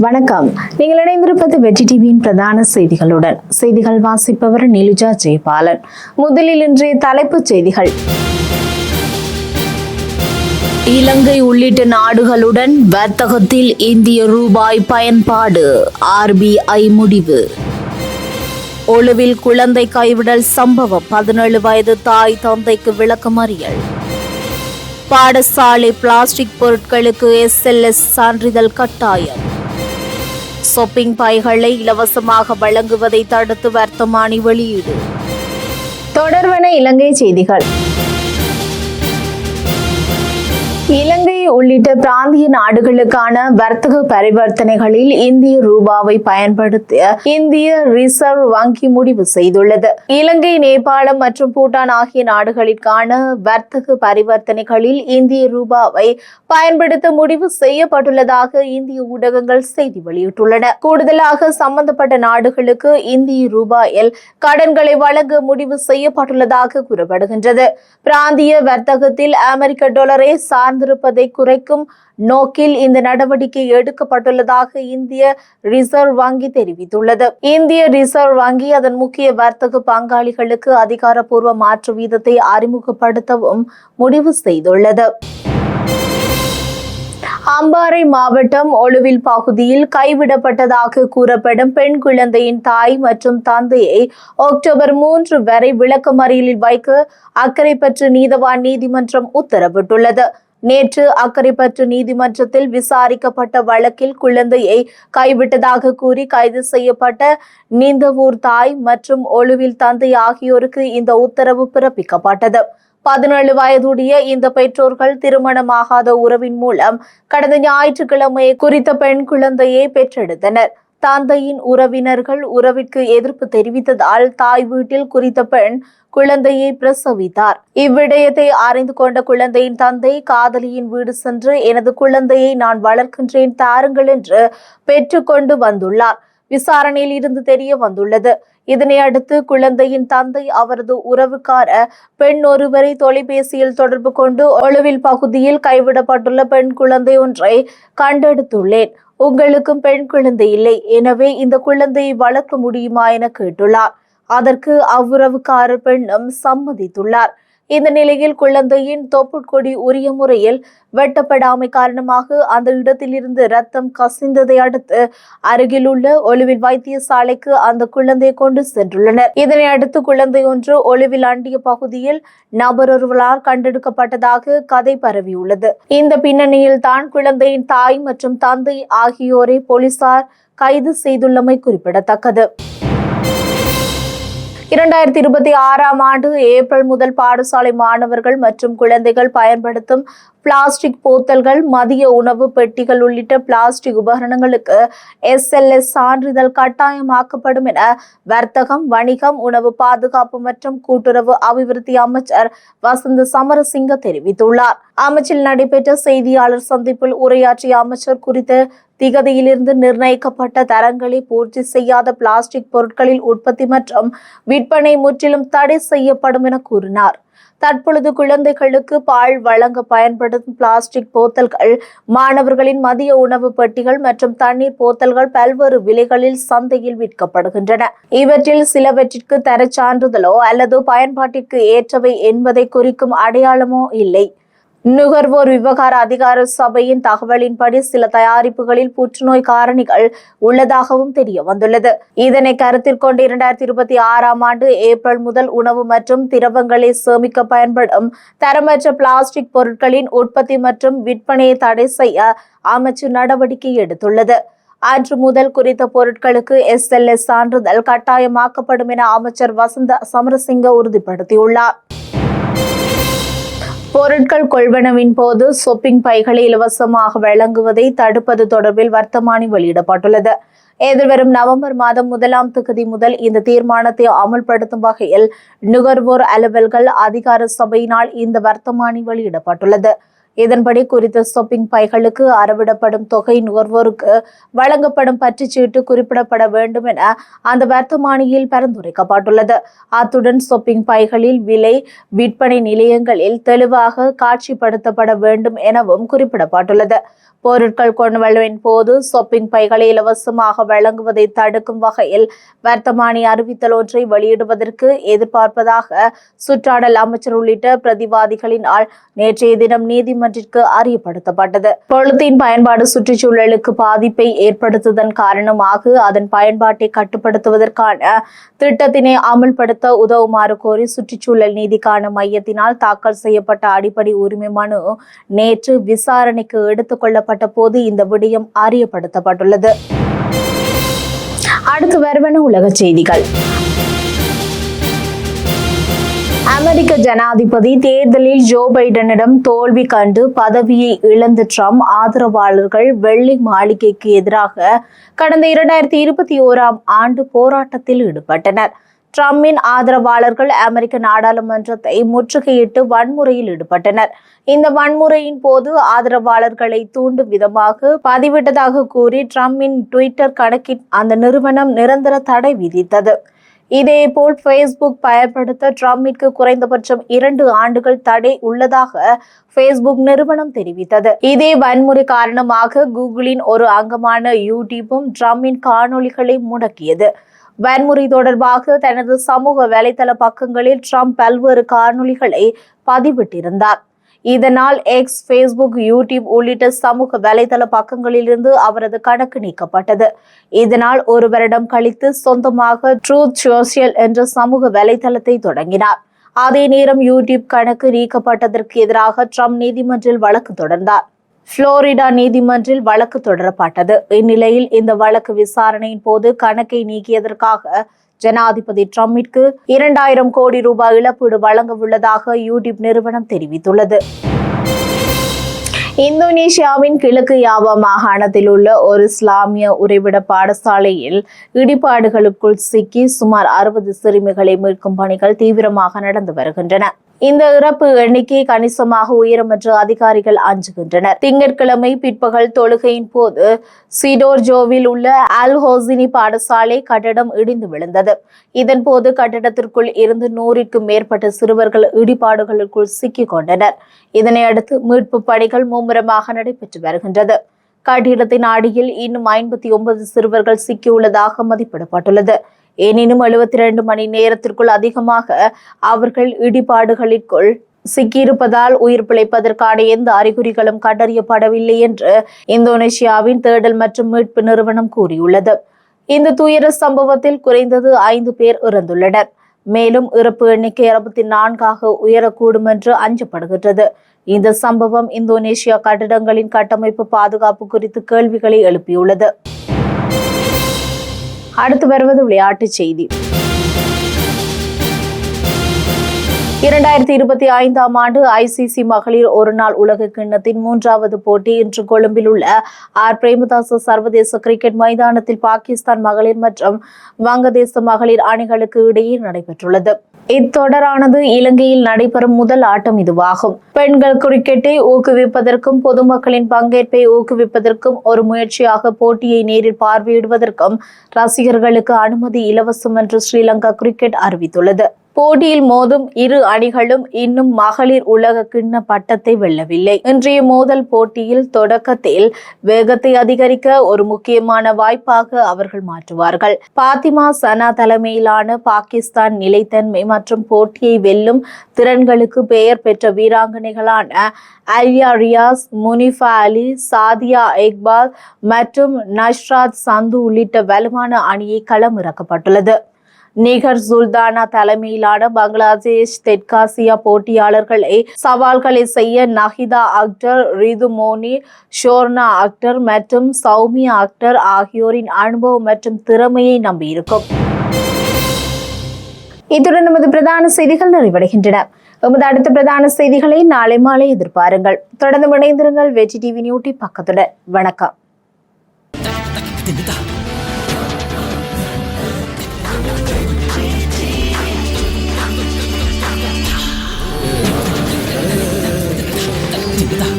வணக்கம். நீங்கள் இணைந்திருப்பது வெற்றி டிவியின் பிரதான செய்திகளுடன். செய்திகள் வாசிப்பவர் நிலுஜா ஜெயபாலன். முதலில் இன்றைய தலைப்புச் செய்திகள். இலங்கை உள்ளிட்ட நாடுகளுடன் வர்த்தகத்தில் இந்திய ரூபாய் பயன்பாடு. ஆர்பிஐ முடிவு. ஒழுவில் குழந்தை கைவிடல் சம்பவம். பதினேழு வயது தாய் தந்தைக்கு விளக்கமறியல் பாடசாலை பிளாஸ்டிக் பொருட்களுக்கு எஸ்எல்எஸ் சான்றிதழ் கட்டாயம். ஷாப்பிங் பைகளை இலவசமாக வழங்குவதை தடுத்து வர்த்தமானி வெளியீடு. தொடர்வன இலங்கை செய்திகள். இலங்கை உள்ளிட்ட பிராந்திய நாடுகளுக்கான வர்த்தக பரிவர்த்தனைகளில் இந்திய ரூபாவை பயன்படுத்த இந்திய ரிசர்வ் வங்கி முடிவு செய்துள்ளது. இலங்கை நேபாளம் மற்றும் பூட்டான் ஆகிய நாடுகளுக்கான வர்த்தக பரிவர்த்தனைகளில் இந்திய ரூபாவை பயன்படுத்த முடிவு செய்யப்பட்டுள்ளதாக இந்திய ஊடகங்கள் செய்தி வெளியிட்டுள்ளன. கூடுதலாக சம்பந்தப்பட்ட நாடுகளுக்கு இந்திய ரூபாயில் கடன்களை வழங்க முடிவு செய்யப்பட்டுள்ளதாக கூறப்படுகின்றது. பிராந்திய வர்த்தகத்தில் அமெரிக்க டாலரை சார்ந்திருப்பதை குறைக்கும் நோக்கில் இந்த நடவடிக்கை எடுக்கப்பட்டுள்ளதாக இந்திய ரிசர்வ் வங்கி தெரிவித்துள்ளது. இந்திய ரிசர்வ் வங்கி அதன் முக்கிய வர்த்தக பங்காளிகளுக்கு அதிகாரப்பூர்வ மாற்று வீதத்தை அறிமுகப்படுத்தவும் முடிவு செய்துள்ளது. அம்பாறை மாவட்டம் ஒழுவில் பகுதியில் கைவிடப்பட்டதாக கூறப்படும் பெண் குழந்தையின் தாய் மற்றும் தந்தையை அக்டோபர் மூன்று வரை விளக்கமறியலில் வைக்க அக்கரைப்பற்று நீதவான் நீதிமன்றம் உத்தரவிட்டுள்ளது. நேற்று அக்கரைப்பற்று நீதிமன்றத்தில் விசாரிக்கப்பட்ட வழக்கில் குழந்தையை கைவிட்டதாக கூறி கைது செய்யப்பட்ட நீந்தவூர் தாய் மற்றும் ஒழுவில் தந்தை ஆகியோருக்கு இந்த உத்தரவு பிறப்பிக்கப்பட்டது. பதினேழு வயதுடைய இந்த பெற்றோர்கள் திருமணமாகாத உறவின் மூலம் கடந்த ஞாயிற்றுக்கிழமை குறித்த பெண் குழந்தையை பெற்றெடுத்தனர். தந்தையின் உறவினர்கள் உறவிற்கு எதிர்ப்பு தெரிவித்ததால் தாய் வீட்டில் குறித்த பெண் குழந்தையை பிரசவித்தார். இவ்விடயத்தை அறிந்து கொண்ட குழந்தையின் தந்தை காதலியின் வீடு சென்று எனது குழந்தையை நான் வளர்க்கின்றேன் தாருங்கள் என்று பெற்றுக்கொண்டு வந்துள்ளார். விசாரணையில் இருந்து தெரிய வந்துள்ளது. இதனை அடுத்து குழந்தையின் தந்தை அவரது உறவுக்கார பெண் ஒருவரை தொலைபேசியில் தொடர்பு கொண்டு ஒழுவில் பகுதியில் கைவிடப்பட்டுள்ள பெண் குழந்தை ஒன்றை கண்டெடுத்துள்ளேன். உங்களுக்கும் பெண் குழந்தை இல்லை. எனவே இந்த குழந்தையை வளர்க்க முடியுமா என கேட்டுள்ளார். அதற்கு அவ்வுறவுக்கார பெண்ணும் சம்மதித்துள்ளார். இந்த நிலையில் குழந்தையின் தொப்புட்கொடி உரிய முறையில் வெட்டப்படாமை காரணமாக அந்த இடத்திலிருந்து ரத்தம் கசிந்ததை அடுத்து அருகில் உள்ள ஒளிவில் வைத்தியசாலைக்கு அந்த குழந்தையை கொண்டு சென்றுள்ளனர். இதனை அடுத்து குழந்தை ஒன்று ஒளிவில் அண்டிய பகுதியில் நபரொருவரால் கண்டெடுக்கப்பட்டதாக கதை பரவியுள்ளது. இந்த பின்னணியில் தான் குழந்தையின் தாய் மற்றும் தந்தை ஆகியோரை போலீசார் கைது செய்துள்ளமை குறிப்பிடத்தக்கது. இரண்டாயிரத்தி இருபத்தி ஆறாம் ஆண்டு ஏப்ரல் முதல் பாடசாலை மாணவர்கள் மற்றும் குழந்தைகள் பயன்படுத்தும் பிளாஸ்டிக் போத்தல்கள் மதிய உணவு பெட்டிகள் உள்ளிட்ட பிளாஸ்டிக் உபகரணங்களுக்கு எஸ்எல்எஸ் சான்றிதழ் கட்டாயமாக்கப்படும் என வர்த்தகம் வணிகம் உணவு பாதுகாப்பு மற்றும் கூட்டுறவு அபிவிருத்தி அமைச்சர் வசந்த சமரசிங்க தெரிவித்துள்ளார். அமைச்சில் நடைபெற்ற செய்தியாளர் சந்திப்பில் உரையாற்றிய அமைச்சர் குறித்த திகதியிலிருந்து நிர்ணயிக்கப்பட்ட தரங்களை பூர்த்தி செய்யாத பிளாஸ்டிக் பொருட்களில் உற்பத்தி மற்றும் விற்பனை முற்றிலும் தடை செய்யப்படும் என கூறினார். தற்பொழுது குழந்தைகளுக்கு பால் வழங்க பயன்படும் பிளாஸ்டிக் போத்தல்கள் மாணவர்களின் மதிய உணவு பெட்டிகள் மற்றும் தண்ணீர் போத்தல்கள் பல்வேறு விலைகளில் சந்தையில் விற்கப்படுகின்றன. இவற்றில் சிலவற்றிற்கு தர சான்றிதழோ அல்லது பயன்பாட்டிற்கு ஏற்றவை என்பதை குறிக்கும் அடையாளமோ இல்லை. நுகர்வோர் விவகார அதிகார சபையின் தகவலின்படி சில தயாரிப்புகளில் புற்றுநோய் காரணிகள் உள்ளதாகவும் தெரிய வந்துள்ளது. இதனை கருத்தில் கொண்டு இரண்டாயிரத்தி இருபத்தி ஆறாம் ஆண்டு ஏப்ரல் முதல் உணவு மற்றும் திரவங்களை சேமிக்க பயன்படும் தரமற்ற பிளாஸ்டிக் பொருட்களின் உற்பத்தி மற்றும் விற்பனையை தடை செய்ய அமைச்சு நடவடிக்கை எடுத்துள்ளது. அன்று முதல் குறித்த பொருட்களுக்கு எஸ்எல்எஸ் சான்றிதழ் கட்டாயமாக்கப்படும் என அமைச்சர் வசந்த சமரசிங்க உறுதிப்படுத்தியுள்ளார். பொருட்கள் கொள்வனவின் போது சொப்பிங் பைகளை இலவசமாக வழங்குவதை தடுப்பது தொடர்பில் வர்த்தமானி வெளியிடப்பட்டுள்ளது. எதிர்வரும் நவம்பர் மாதம் முதலாம் தொகுதி முதல் இந்த தீர்மானத்தை அமல்படுத்தும் வகையில் நுகர்வோர் அலுவல்கள் அதிகார சபையினால் இந்த வர்த்தமானி வெளியிடப்பட்டுள்ளது. இதன்படி குறித்த ஷாப்பிங் பைகளுக்கு அறவிடப்படும் தொகை நுகர்வோருக்கு வழங்கப்படும் பற்றுச்சீட்டு குறிப்பிடப்பட வேண்டும் என அந்த வர்த்தமானியில் பரிந்துரைக்கப்பட்டுள்ளது. அத்துடன் ஷாப்பிங் பைகளில் விலை விற்பனை நிலையங்களில் தெளிவாக காட்சிப்படுத்தப்பட வேண்டும் எனவும் குறிப்பிடப்பட்டுள்ளது. பொருட்கள் கொண்டுவளவின் போது ஷாப்பிங் பைகளை இலவசமாக வழங்குவதை தடுக்கும் வகையில் வர்த்தமானி அறிவித்தல் ஒன்றை வெளியிடுவதற்கு எதிர்பார்ப்பதாக சுற்றாடல் அமைச்சர் உள்ளிட்ட பிரதிவாதிகளினால் நேற்றைய தினம் நீதிமன்ற நீதிமன்றிற்கு அறியப்படுத்தப்பட்டது. பொழுத்தின் பயன்பாடு சுற்றுச்சூழலுக்கு பாதிப்பை ஏற்படுத்துவதன் காரணமாக அதன் பயன்பாட்டை கட்டுப்படுத்துவதற்கான திட்டத்தினை அமல்படுத்த உதவுமாறு கோரி சுற்றுச்சூழல் நீதிக்கான மையத்தினால் தாக்கல் செய்யப்பட்ட அடிப்படை உரிமை மனு நேற்று விசாரணைக்கு எடுத்துக் கொள்ளப்பட்ட போது இந்த விடயம் அறியப்படுத்தப்பட்டுள்ளது. அடுத்து வருவன உலக செய்திகள். அமெரிக்க ஜனாதிபதி தேர்தலில் ஜோ பைடனிடம் தோல்வி கண்டு பதவியை இழந்த ட்ரம்ப் ஆதரவாளர்கள் வெள்ளை மாளிகைக்கு எதிராக கடந்த இரண்டாயிரத்தி இருபத்தி ஓராம் ஆண்டு போராட்டத்தில் ஈடுபட்டனர். ட்ரம்பின் ஆதரவாளர்கள் அமெரிக்க நாடாளுமன்றத்தை முற்றுகையிட்டு வன்முறையில் ஈடுபட்டனர். இந்த வன்முறையின் போது ஆதரவாளர்களை தூண்டும் விதமாக பதிவிட்டதாக கூறி ட்ரம்பின் ட்விட்டர் கணக்கின் அந்த நிறுவனம் நிரந்தர தடை விதித்தது. இதேபோல் ஃபேஸ்புக் பயன்படுத்த ட்ரம்பிற்கு குறைந்தபட்சம் இரண்டு ஆண்டுகள் தடை உள்ளதாக ஃபேஸ்புக் நிறுவனம் தெரிவித்தது. இதே வன்முறை காரணமாக கூகுளின் ஒரு அங்கமான யூடியூபும் ட்ரம்பின் காணொளிகளை முடக்கியது. வன்முறை தொடர்பாக தனது சமூக வலைதள பக்கங்களில் ட்ரம்ப் பல்வேறு காணொளிகளை பதிவிட்டிருந்தார். இதனால் எக்ஸ் ஃபேஸ்புக் யூடியூப் உள்ளிட்ட சமூக வலைதள பக்கங்களிலிருந்து அவரது கணக்கு நீக்கப்பட்டது. இதனால் ஒரு வருடம் கழித்து சொந்தமாக ட்ரூத் சோசியல் என்ற சமூக வலைதளத்தை தொடங்கினார். அதே நேரம் யூடியூப் கணக்கு நீக்கப்பட்டதற்கு எதிராக ட்ரம்ப் நீதிமன்றில் வழக்கு தொடர்ந்தார். புளோரிடா நீதிமன்றில் வழக்கு தொடரப்பட்டது. இந்நிலையில் இந்த வழக்கு விசாரணையின் போது கணக்கை நீக்கியதற்காக ஜனாதிபதி ட்ரம்பிற்கு இரண்டாயிரம் கோடி ரூபாய் இழப்பீடு வழங்க உள்ளதாக யூடியூப் நிறுவனம் தெரிவித்துள்ளது. இந்தோனேஷியாவின் கிழக்கு யாவா மாகாணத்தில் உள்ள ஒரு இஸ்லாமிய உறைவிட பாடசாலையில் இடிபாடுகளுக்குள் சிக்கி சுமார் அறுபது சிறுமிகளை மீட்கும் பணிகள் தீவிரமாக நடந்து வருகின்றன. இந்த இறப்பு எண்ணிக்கை கணிசமாக உயரும் என்று அதிகாரிகள் அஞ்சுகின்றனர். திங்கட்கிழமை பிற்பகல் தொழுகையின் போது சிடோர்ஜோவில் உள்ள அல் ஹோசினி பாடசாலை கட்டடம் இடிந்து விழுந்தது. இதன் போது கட்டடத்திற்குள் இருந்து நூறிற்கும் மேற்பட்ட சிறுவர்கள் இடிபாடுகளுக்குள் சிக்கிக் கொண்டனர். இதனையடுத்து மீட்பு பணிகள் மும்முரமாக நடைபெற்று வருகின்றது. கட்டிடத்தின் அடியில் இன்னும் ஐம்பத்தி ஒன்பது சிறுவர்கள் சிக்கியுள்ளதாக மதிப்பிடப்பட்டுள்ளது. எனினும் எழுபத்தி இரண்டு மணி நேரத்திற்குள் அதிகமாக அவர்கள் இடிபாடுகளிற்குள் சிக்கியிருப்பதால் உயிர் பிழைப்பதற்கான எந்த அறிகுறிகளும் கண்டறியப்படவில்லை என்று இந்தோனேஷியாவின் தேடல் மற்றும் மீட்பு நிறுவனம் கூறியுள்ளது. இந்த துயர சம்பவத்தில் குறைந்தது ஐந்து பேர் இறந்துள்ளனர். மேலும் இறப்பு எண்ணிக்கை அறுபத்தி நான்காக உயரக்கூடும் என்று அஞ்சப்படுகின்றது. இந்த சம்பவம் இந்தோனேஷியா கட்டிடங்களின் கட்டமைப்பு பாதுகாப்பு குறித்து கேள்விகளை எழுப்பியுள்ளது. அடுத்து வருவது விளையாட்டுச் செய்தி. இரண்டாயிரத்தி இருபத்தி ஐந்தாம் ஆண்டு ஐசிசி மகளிர் ஒருநாள் உலக கிண்ணத்தின் மூன்றாவது போட்டி இன்று கொழும்பில் உள்ள ஆர். பிரேமதாச சர்வதேச கிரிக்கெட் மைதானத்தில் பாகிஸ்தான் மகளிர் மற்றும் வங்கதேச மகளிர் அணிகளுக்கு இடையே நடைபெற்றுள்ளது. இத்தொடரானது இலங்கையில் நடைபெறும் முதல் ஆட்டம் இதுவாகும். பெண்கள் கிரிக்கெட்டை ஊக்குவிப்பதற்கும் பொதுமக்களின் பங்கேற்பை ஊக்குவிப்பதற்கும் ஒரு முயற்சியாக போட்டியை நேரில் பார்வையிடுவதற்கும் ரசிகர்களுக்கு அனுமதி இலவசம் என்று ஸ்ரீலங்கா கிரிக்கெட் அறிவித்துள்ளது. போட்டியில் மோதும் இரு அணிகளும் இன்னும் மகளிர் உலக கிண்ண பட்டத்தை வெல்லவில்லை. இன்றைய மோதல் போட்டியில் தொடக்கத்தில் வேகத்தை அதிகரிக்க ஒரு முக்கியமான வாய்ப்பாக அவர்கள் மாற்றுவார்கள். பாத்திமா சனா தலைமையிலான பாகிஸ்தான் நிலைத்தன்மை மற்றும் போட்டியை வெல்லும் திறன்களுக்கு பெயர் பெற்ற வீராங்கனைகளான அலியா ரியாஸ் முனிஃபா அலி சாதியா இக்பால் மற்றும் நஷ்ராத் சந்து உள்ளிட்ட வலுவான அணியை களமிறக்கப்பட்டுள்ளது. நிகர் சுல்தானா தலைமையிலான பங்களாதேஷ் தெற்காசியா போட்டியாளர்களை சவால்களை செய்ய நஹிதா அக்டர் ரிதுமோனி ஷோர்னா அக்டர் மற்றும் சௌமியா அக்டர் ஆகியோரின் அனுபவம் மற்றும் திறமையை நம்பியிருக்கும். இத்துடன் நமது பிரதான செய்திகள் நிறைவடைகின்றன. எமது அடுத்த பிரதான செய்திகளை நாளை மாலை எதிர்பாருங்கள். தொடர்ந்து இணைந்திருங்கள் வெற்றி டிவி நியூட்டி பக்கத்துடன். வணக்கம். 있습니다.